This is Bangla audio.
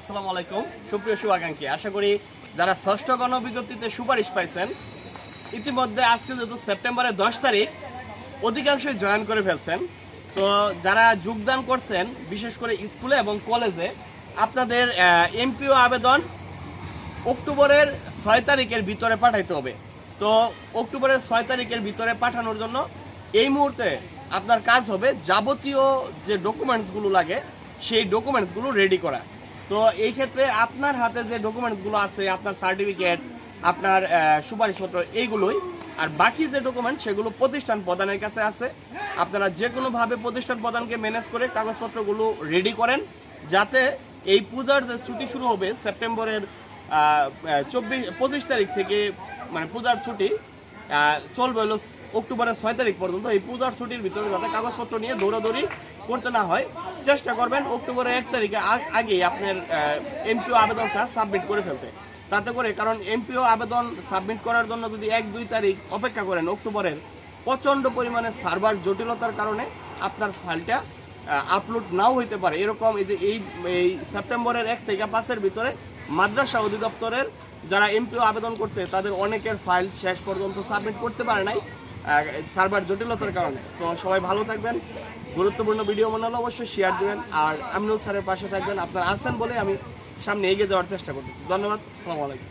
আসসালামু আলাইকুম। সুপ্রিয় শুভাকাঙ্ক্ষী, আশা করি যারা ষষ্ঠ গণবিজ্ঞপ্তিতে সুপারিশ পাইছেন, ইতিমধ্যে আজকে যেহেতু সেপ্টেম্বরের দশ তারিখ, অধিকাংশই জয়েন করে ফেলছেন। তো যারা যোগদান করছেন, বিশেষ করে স্কুলে এবং কলেজে, আপনাদের এমপিও আবেদন অক্টোবরের ছয় তারিখের ভিতরে পাঠাইতে হবে। তো অক্টোবরের ছয় তারিখের ভিতরে পাঠানোর জন্য এই মুহূর্তে আপনার কাজ হবে যাবতীয় যে ডকুমেন্টসগুলো লাগে, সেই ডকুমেন্টসগুলো রেডি করা। তো এই ক্ষেত্রে আপনার হাতে যে ডকুমেন্টসগুলো আছে, আপনার সার্টিফিকেট আপনার সুপারিশপত্র, এইগুলোই। আর বাকি যে ডকুমেন্ট সেগুলো প্রতিষ্ঠান প্রধানের কাছে আছে। আপনারা যে কোনোভাবে প্রতিষ্ঠান প্রধানকে ম্যানেজ করে কাগজপত্রগুলো রেডি করেন, যাতে এই পূজার যে ছুটি শুরু হবে সেপ্টেম্বরের চব্বিশ, পঁচিশ তারিখ থেকে মানে পূজার ছুটি চলবে হলো অক্টোবরের ছয় তারিখ পর্যন্ত। এই পূজার ছুটির ভিতরে যাতে কাগজপত্র নিয়ে দৌড়াদৌড়ি করতে না হয়, চেষ্টা করবেন অক্টোবরের এক তারিখে আগ- আপনার এমপিও আবেদনটা সাবমিট করে ফেলতে। তাতে করে, কারণ এমপিও আবেদন সাবমিট করার জন্য যদি এক, দুই তারিখ অপেক্ষা করেন অক্টোবরের, প্রচণ্ড পরিমাণে সার্ভার জটিলতার কারণে আপনার ফাইলটা আপলোড নাও হইতে পারে। এরকম এই যে এই সেপ্টেম্বরের এক থেকে পাঁচের ভিতরে মাদ্রাসা অধিদপ্তরের যারা এমপিও আবেদন করছে, তাদের অনেকের ফাইল শেষ পর্যন্ত সাবমিট করতে পারে নাই। সার্ভার জটিলতার কারণে। তো সবাই ভালো থাকবেন। গুরুত্বপূর্ণ ভিডিও মনে হলে অবশ্যই শেয়ার দেবেন। আর আমিনুল স্যারের পাশে থাকবেন। আপনারা আছেন বলে আমি সামনে এগিয়ে যাওয়ার চেষ্টা করতেছি। ধন্যবাদ। সালামালাইকুম